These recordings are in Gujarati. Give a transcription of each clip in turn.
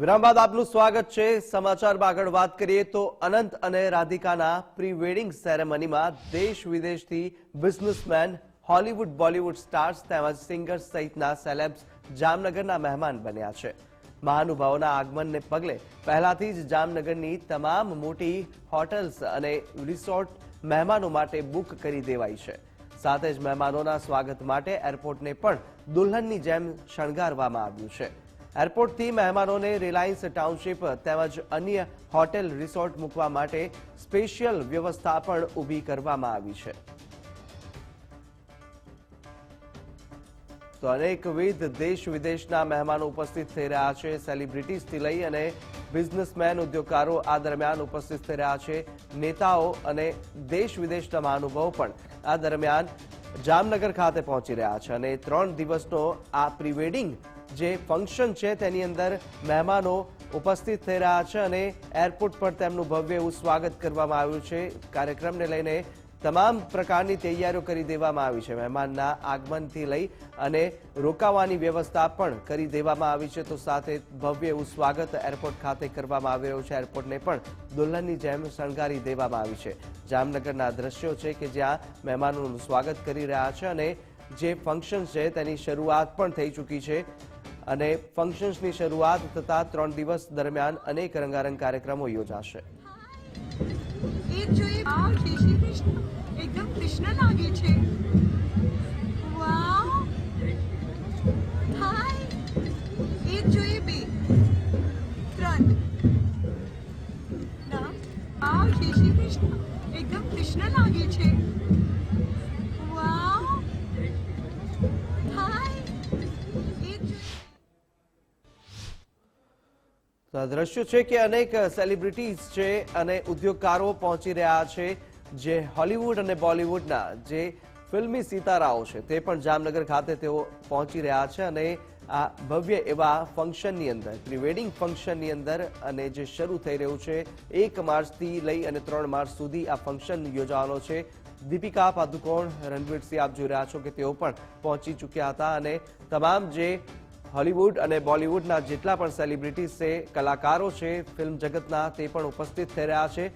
વિરામ આપનું સ્વાગત છે. સમાચારમાં આગળ વાત કરીએ તો અનંત અને રાધિકાના પ્રી વેડિંગ સેરેમનીમાં દેશ વિદેશથી બિઝનેસમેન, હોલીવુડ, બોલીવુડ સ્ટાર્સ તેમજ સિંગર્સ સહિતના સેલેબ્સ જામનગરના મહેમાન બન્યા છે. મહાનુભાવોના આગમનને પગલે પહેલાથી જ જામનગરની તમામ મોટી હોટલ્સ અને રિસોર્ટ મહેમાનો માટે બુક કરી દેવાઈ છે. સાથે જ મહેમાનોના સ્વાગત માટે એરપોર્ટને પણ દુલ્હનની જેમ શણગારવામાં આવ્યું છે. એરપોર્ટથી મહેમાનોને રિલાયન્સ ટાઉનશીપ તેમજ અન્ય હોટેલ રિસોર્ટ મૂકવા માટે સ્પેશિયલ વ્યવસ્થા પણ ઊભી કરવામાં આવી છે. તો અનેકવિધ દેશ વિદેશના મહેમાનો ઉપસ્થિત થઈ રહ્યા છે સેલિબ્રિટીઝથી લઈ અને બિઝનેસમેન, ઉદ્યોગકારો આ દરમિયાન ઉપસ્થિત થઈ રહ્યા છે. નેતાઓ અને દેશ વિદેશના મહાનુભાવો પણ આ દરમિયાન જામનગર ખાતે પહોંચી રહ્યા છે અને ત્રણ દિવસનો આ પ્રીવેડિંગ જે ફંક્શન છે તેની અંદર મહેમાનો ઉપસ્થિત થઈ રહ્યા છે અને એરપોર્ટ પર તેમનું ભવ્ય એવું સ્વાગત કરવામાં આવ્યું છે. કાર્યક્રમને લઈને તમામ પ્રકારની તૈયારીઓ કરી દેવામાં આવી છે. મહેમાનના આગમનથી લઈ અને રોકાવાની વ્યવસ્થા પણ કરી દેવામાં આવી છે. તો સાથે ભવ્ય એવું સ્વાગત એરપોર્ટ ખાતે કરવામાં આવી રહ્યું છે. એરપોર્ટને પણ દુલ્હનની જેમ શણગારી દેવામાં આવી છે. જામનગરના દ્રશ્યો છે કે જ્યાં મહેમાનોનું સ્વાગત કરી રહ્યા છે અને જે ફંક્શન છે તેની શરૂઆત પણ થઈ ચૂકી છે. અને ફંક્શન્સની શરૂઆત થતા ત્રણ દિવસ દરમિયાન અનેક રંગારંગ કાર્યક્રમો યોજાશે. એક જોઈએ વાવ જય શ્રી કૃષ્ણ. એકદમ કૃષ્ણ લાગે છે. વાવ. હાય એક જોઈએ બે. ત્રણ. ના. વાવ જય એકદમ કૃષ્ણ લાગે છે. તો છે કે અનેક સેલિબ્રિટીઝ છે અને ઉદ્યોગકારો પહોંચી રહ્યા છે, જે હોલિવૂડ અને બોલિવૂડના જે ફિલ્મી સિતારાઓ છે, તે પણ જામનગર ખાતે તેઓ પહોંચી રહ્યા છે અને આ ભવ્ય એવા ફંક્શનની અંદર પ્રી વેડિંગ ફંક્શનની અંદર અને જે શરૂ થઈ રહ્યું છે, એક માર્ચથી લઈ અને ત્રણ માર્ચ સુધી આ ફંક્શન યોજાવાનો છે. દીપિકા પાદુકોણ, રણવીરસિંહ, આપ જોઈ રહ્યા છો કે તેઓ પણ પહોંચી ચૂક્યા હતા અને તમામ જે હોલિવૂડ અને બોલિવૂડના જેટલા પણ સેલિબ્રિટીઝ છે, કલાકારો છે ફિલ્મ જગતના તે પણ ઉપસ્થિત થઈ રહ્યા છે.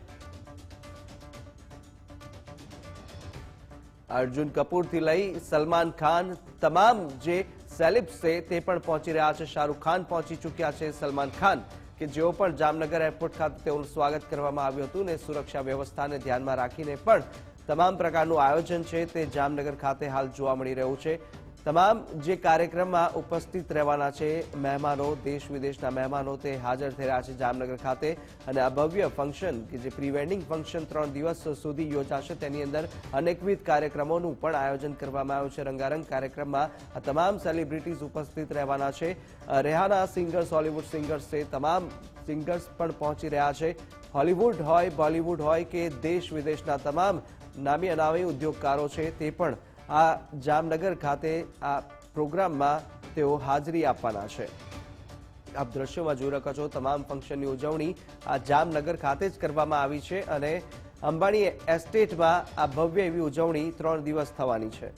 અર્જુન કપૂરથી લઈ સલમાન ખાન તમામ જે સેલિબ્સ છે તે પણ પહોંચી રહ્યા છે. શાહરૂખ ખાન પહોંચી ચૂક્યા છે સલમાન ખાન, કે જેઓ પણ જામનગર એરપોર્ટ ખાતે તેઓનું સ્વાગત કરવામાં આવ્યું હતું ને સુરક્ષા વ્યવસ્થાને ધ્યાનમાં રાખીને પણ તમામ પ્રકારનું આયોજન છે તે જામનગર ખાતે હાલ જોવા મળી રહ્યું છે. તમામ જે કાર્યક્રમમાં ઉપસ્થિત રહેવાના છે, મહેમાનો, દેશ વિદેશના મહેમાનો તે હાજર થઈ રહ્યા છે જામનગર ખાતે. અને આ ભવ્ય ફંક્શન કે જે પ્રી વેડિંગ ફંક્શન ત્રણ દિવસ સુધી યોજાશે, તેની અંદર અનેકવિધ કાર્યક્રમોનું પણ આયોજન કરવામાં આવ્યું છે. રંગારંગ કાર્યક્રમમાં આ તમામ સેલિબ્રિટીઝ ઉપસ્થિત રહેવાના છે. રેહાના સિંગર્સ હોલિવૂડ સિંગર્સ છે, તમામ સિંગર્સ પણ પહોંચી રહ્યા છે. હોલિવૂડ હોય બોલિવૂડ હોય કે દેશ વિદેશના તમામ નામી અનામી ઉદ્યોગકારો છે, તે પણ આ જામનગર ખાતે આ પ્રોગ્રામમાં તેઓ હાજરી આપવાના છે. આપ દ્રશ્યોમાં જોઈ રહ્યા છો તમામ ફંક્શનની ઉજવણી આ જામનગર ખાતે જ કરવામાં આવી છે અને અંબાણી એસ્ટેટમાં આ ભવ્ય એવી ઉજવણી ત્રણ દિવસ થવાની છે.